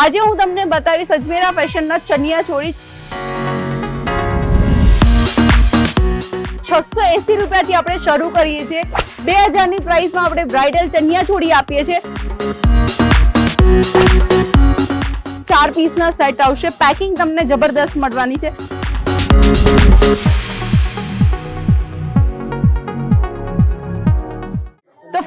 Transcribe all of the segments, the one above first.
આજે હું તમને બતાવીશ અજમેરા ફેશનના ચણિયા ચોળી. છસો એસી રૂપિયાથી આપણે શરૂ કરીએ છીએ. બે હજારની પ્રાઇસમાં આપણે બ્રાઇડલ ચણિયા ચોળી આપીએ છીએ. ચાર પીસના સેટ આવશે. પેકિંગ તમને જબરદસ્ત મળવાની છે.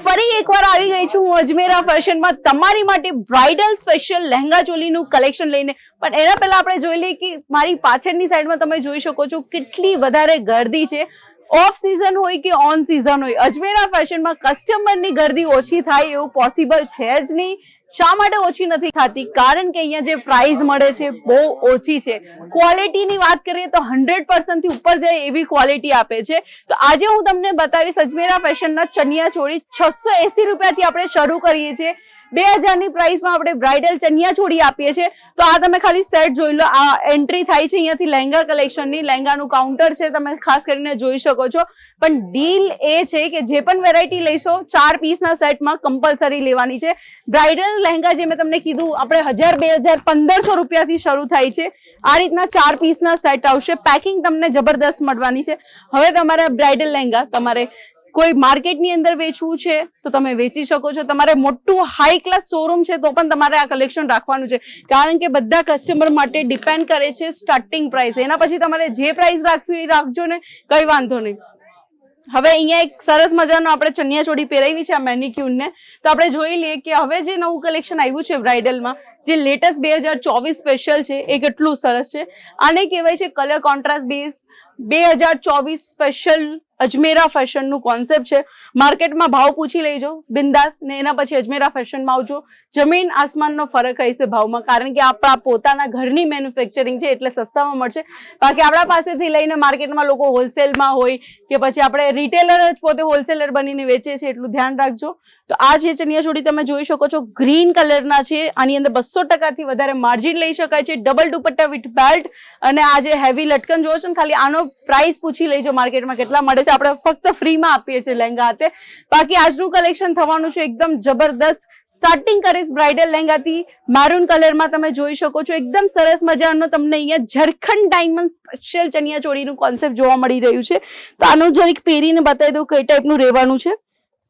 ફરી એકવાર આવી ગઈ છું હું અજમેરા ફેશનમાં. તમારી માટે બ્રાઇડલ સ્પેશિયલ લહેંગા ચોલીનું કલેક્શન લઈને. પણ એના પહેલા આપણે જોઈ લઈએ કે મારી પાછળની સાઈડમાં તમે જોઈ શકો છો કેટલી વધારે ગર્દી છે. ઓફ સિઝન હોય કે ઓન સિઝન હોય, અજમેરા ફેશનમાં કસ્ટમરની ગર્દી ઓછી થાય એવું પોસિબલ છે જ નહીં. શા માટે ઓછી નથી થતી? કારણ કે અહીંયા જે પ્રાઇસ મળે છે બહુ ઓછી છે. ક્વોલિટીની વાત કરીએ તો હંડ્રેડ પર્સન્ટથી ઉપર જાય એવી ક્વોલિટી આપે છે. તો આજે હું તમને બતાવીશ અજમેરા ફેશનના ચણિયા ચોળી છસો એસી રૂપિયાથી આપણે શરૂ કરીએ છીએ. બે હજારની પ્રાઇસમાં આપણે બ્રાઇડલ ચણિયા છોડી આપીએ છીએ. તો આ તમે ખાલી સેટ જોઈ લો. આ એન્ટ્રી થાય છે અહીંયાથી લહેંગા કલેક્શનની લહેંગાનું કાઉન્ટર છે, તમે ખાસ કરીને જોઈ શકો છો. પણ ડીલ એ છે કે જે પણ વેરાયટી લઈશો ચાર પીસના સેટમાં કમ્પલસરી લેવાની છે. બ્રાઇડલ લહેંગા જે મેં તમને કીધું, આપણે હજાર, બે હજાર, પંદરસો રૂપિયાથી શરૂ થાય છે. આ રીતના ચાર પીસના સેટ આવશે. પેકિંગ તમને જબરદસ્ત મળવાની છે. હવે તમારે બ્રાઇડલ લહેંગા તમારે કોઈ માર્કેટની અંદર વેચવું છે, તો તમે વેચી શકો છો. તમારે મોટું હાઈ ક્લાસ શોરૂમ છે, તો પણ તમારે આ કલેક્શન રાખવાનું છે. કારણ કે બધા કસ્ટમર માટે ડિપેન્ડ કરે છે સ્ટાર્ટિંગ પ્રાઇસ એના પછી તમારે જે પ્રાઇસ રાખવી એ રાખજો ને, કંઈ વાંધો નહીં. હવે અહીંયા એક સરસ મજાનો આપણે ચણિયા ચોળી પહેરાવી છે, આ મેનિક્યુનને તો આપણે જોઈ લઈએ કે હવે જે નવું કલેક્શન આવ્યું છે બ્રાઇડલમાં જે લેટેસ્ટ બે હજાર ચોવીસ સ્પેશિયલ છે, એ કેટલું સરસ છે. આને કહેવાય છે કલર કોન્ટ્રાસ્ટ બેઝ બે હજાર ચોવીસ સ્પેશિયલ અજમેરા ફેશનનું કોન્સેપ્ટ છે. માર્કેટમાં ભાવ પૂછી લેજો, બિંદાસ, ને એના પછી અજમેરા ફેશનમાં આવજો. જમીન આસમાનનો ફરક રહેશે ભાવમાં, કારણ કે આપણા પોતાના ઘરની મેન્યુફેક્ચરિંગ છે, એટલે સસ્તામાં મળશે. બાકી આપણા પાસેથી લઈને માર્કેટમાં લોકો હોલસેલમાં હોય, કે પછી આપણે રિટેલર જ પોતે હોલસેલર બનીને વેચે છે, એટલું ધ્યાન રાખજો. તો આ જે ચણિયા ચોળી તમે જોઈ શકો છો ગ્રીન કલરના છે, આની અંદર બસો ટકાથી વધારે માર્જિન લઈ શકાય છે. ડબલ દુપટ્ટા વિથ બેલ્ટ અને આ જે હેવી લટકન જોવો છો ને, ખાલી આનો પ્રાઇસ પૂછી લેજો માર્કેટમાં કેટલા મળે છે. આપણે ફક્ત ફ્રીમાં આપીએ છીએ લહેંગા હાથે. બાકી આજનું કલેક્શન થવાનું છે એકદમ જબરદસ્ત. સ્ટાર્ટિંગ કરીશ બ્રાઇડલ લહેંગાથી મારૂન કલરમાં તમે જોઈ શકો છો. એકદમ સરસ મજાનો તમને અહીંયા ઝરખંડ ડાયમંડ સ્પેશિયલ ચણિયા ચોળીનું કોન્સેપ્ટ જોવા મળી રહ્યું છે. તો આનું જરીક પહેરીને બતાવી દઉં કઈ ટાઈપનું રહેવાનું છે.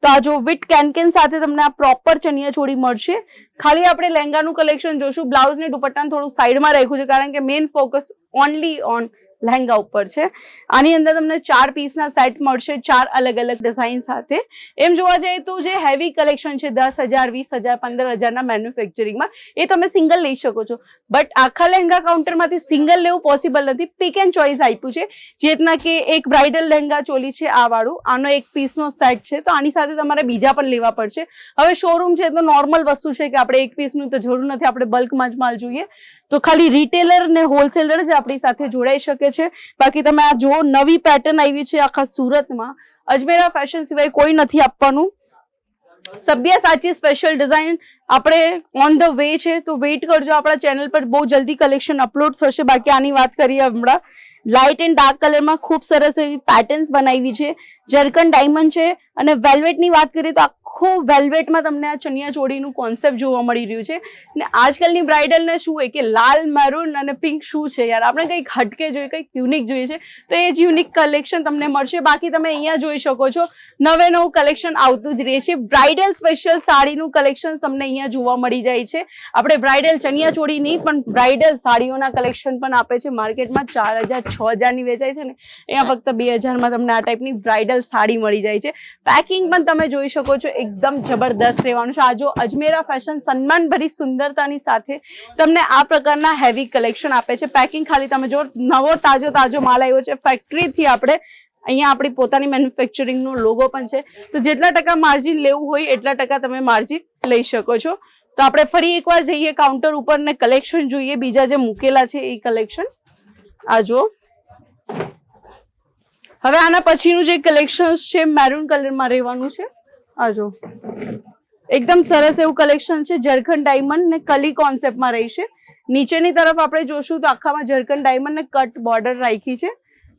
તો આ જો વિટ કેનકેન સાથે તમને આ પ્રોપર ચણિયા ચોળી મળશે. ખાલી આપણે લહેંગાનું કલેક્શન જોશું. બ્લાઉઝ ને દુપટ્ટાને થોડું સાઈડમાં રાખ્યું છે, કારણ કે main focus only on lehenga ઉપર છે. આની અંદર તમને ચાર પીસના સેટ મળશે, ચાર અલગ અલગ ડિઝાઇન સાથે. એમ જોવા જઈએ તો જે હેવી કલેક્શન છે, દસ હજાર, વીસ હજાર, પંદર હજારના મેન્યુફેક્ચરિંગમાં એ તમે સિંગલ લઈ શકો છો. બટ આખા લહેંગા કાઉન્ટરમાંથી સિંગલ લેવું પોસિબલ નથી. પીક એન્ડ ચોઇસ આપ્યું છે. જે રીતના કે એક બ્રાઇડલ લહેંગા ચોલી છે આ વાળું, આનો એક પીસનો સેટ છે. તો આની સાથે તમારે બીજા પણ લેવા પડશે. હવે શોરૂમ છે તો નોર્મલ વસ્તુ છે કે આપણે એક પીસનું તો જરૂર નથી, આપણે બલ્કમાં જ માલ જોઈએ. તો ખાલી રિટેલર ને હોલસેલર જ આપણી સાથે જોડાઈ શકે છે. બાકી તમે આ જુઓ, નવી પેટર્ન આવી છે આખા સુરતમાં. અજમેરા ફેશન સિવાય કોઈ નથી આપવાનું. સભ્ય સાચી સ્પેશિયલ ડિઝાઇન આપણે ઓન ધ વે છે, તો વેઇટ કરજો. આપણા ચેનલ પર બહુ જલ્દી કલેક્શન અપલોડ થશે. બાકી આની વાત કરીએ હમણાં. લાઇટ એન્ડ ડાર્ક કલરમાં ખૂબ સરસ એવી પેટર્ન્સ બનાવી છે. જર્કન ડાયમંડ છે. અને વેલ્વેટની વાત કરીએ તો આખો વેલ્વેટમાં તમને આ ચણિયા ચોળીનું કોન્સેપ્ટ જોવા મળી રહ્યું છે. ને આજકાલની બ્રાઇડલને શું હોય કે લાલ મેરૂન અને પિંક શું છે યાર? આપણે કંઈક હટકે જોઈએ, કંઈક યુનિક જોઈએ છે. તો એ જ યુનિક કલેક્શન તમને મળશે. બાકી તમે અહીંયા જોઈ શકો છો. નવે નવું કલેક્શન આવતું જ રહે છે. બ્રાઇડલ સ્પેશિયલ સાડીનું કલેક્શન તમને અહીંયા જોવા મળી જાય છે. આપણે બ્રાઇડલ ચણિયા ચોળી નહીં, પણ બ્રાઇડલ સાડીઓના કલેક્શન પણ આપે છે. માર્કેટમાં ચાર હજાર, છ હજારની વેચાય છે ને. અહીંયા ફક્ત બે હજારમાં તમને આ ટાઈપની બ્રાઇડલ સાડી મળી જાય છે. પેકિંગ પણ તમે જોઈ શકો છો, એકદમ જબરદસ્ત રહેવાનું છે. આ જો અજમેરા ફેશન સન્માન ભરી સુંદરતાની સાથે તમને આ પ્રકારના હેવી કલેક્શન આપે છે. પેકિંગ ખાલી તમે જો નવો તાજો તાજો માલ આવ્યો છે ફેક્ટરીથી આપણે અહીંયા આપણી પોતાની મેન્યુફેક્ચરિંગનો લોગો પણ છે. તો જેટલા ટકા માર્જિન લેવું હોય, એટલા ટકા તમે માર્જિન લઈ શકો છો. તો આપણે ફરી એકવાર જઈએ કાઉન્ટર ઉપર ને કલેક્શન જોઈએ. બીજા જે મૂકેલા છે એ કલેક્શન આ જો હવે આના પછીનું જે કલેક્શન છે મેરૂન કલરમાં રહેવાનું છે. આજો એકદમ સરસ એવું કલેક્શન છે, ઝરખંડ ડાયમંડ ને કલી કોન્સેપ્ટમાં રહી છે. નીચેની તરફ આપણે જોશું તો આખામાં ઝરખંડ ડાયમંડ ને કટ બોર્ડર રાખી છે.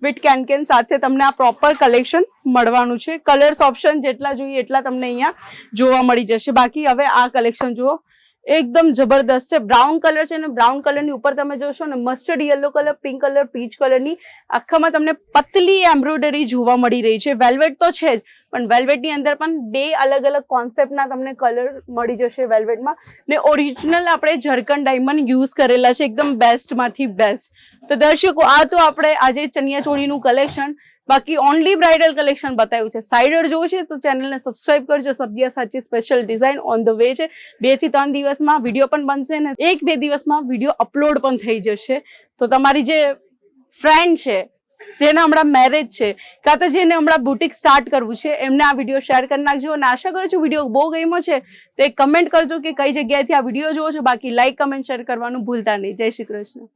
વિથ કેન સાથે તમને આ પ્રોપર કલેક્શન મળવાનું છે. કલર્સ ઓપ્શન જેટલા જોઈએ એટલા તમને અહીંયા જોવા મળી જશે. બાકી હવે આ કલેક્શન જુઓ. એકદમ જબરદસ્ત છે. બ્રાઉન કલર છે અને બ્રાઉન કલરની ઉપર તમે જોશો ને mustard yellow colour pink colour peach કલરની આખામાં તમને પતલી એમ્બ્રોઇડરી જોવા મળી રહી છે. વેલ્વેટ તો છે જ પણ વેલ્વેટની અંદર પણ બે અલગ અલગ કોન્સેપ્ટના તમને કલર મળી જશે વેલ્વેટમાં. ને ઓરિજિનલ આપણે ઝરકન ડાયમંડ યુઝ કરેલા છે, એકદમ બેસ્ટમાંથી બેસ્ટ તો દર્શકો, આ તો આપણે આજે ચણિયાચોળીનું કલેક્શન બાકી ઓનલી બ્રાઇડલ કલેક્શન બતાવ્યું છે. સાઇડર જોવું છે તો ચેનલને સબસ્ક્રાઇબ કરજો. Sabyasachi special design on the way છે. બેથી ત્રણ દિવસમાં વીડિયો પણ બનશે ને એક બે દિવસમાં વીડિયો અપલોડ પણ થઈ જશે. તો તમારી જે ફ્રેન્ડ છે જેને હમણાં મેરેજ છે. કાં તો જેને હમણાં બુટિક સ્ટાર્ટ કરવું છે, એમને આ વીડિયો શેર કરી નાખજો. અને આશા કરું છું વીડિયો બહુ ગમ્યો છે, તો એક કમેન્ટ કરજો કે કઈ જગ્યાએથી આ વીડિયો જોવો છો. બાકી લાઈક કમેન્ટ શેર કરવાનું ભૂલતા નહીં. જય શ્રી કૃષ્ણ.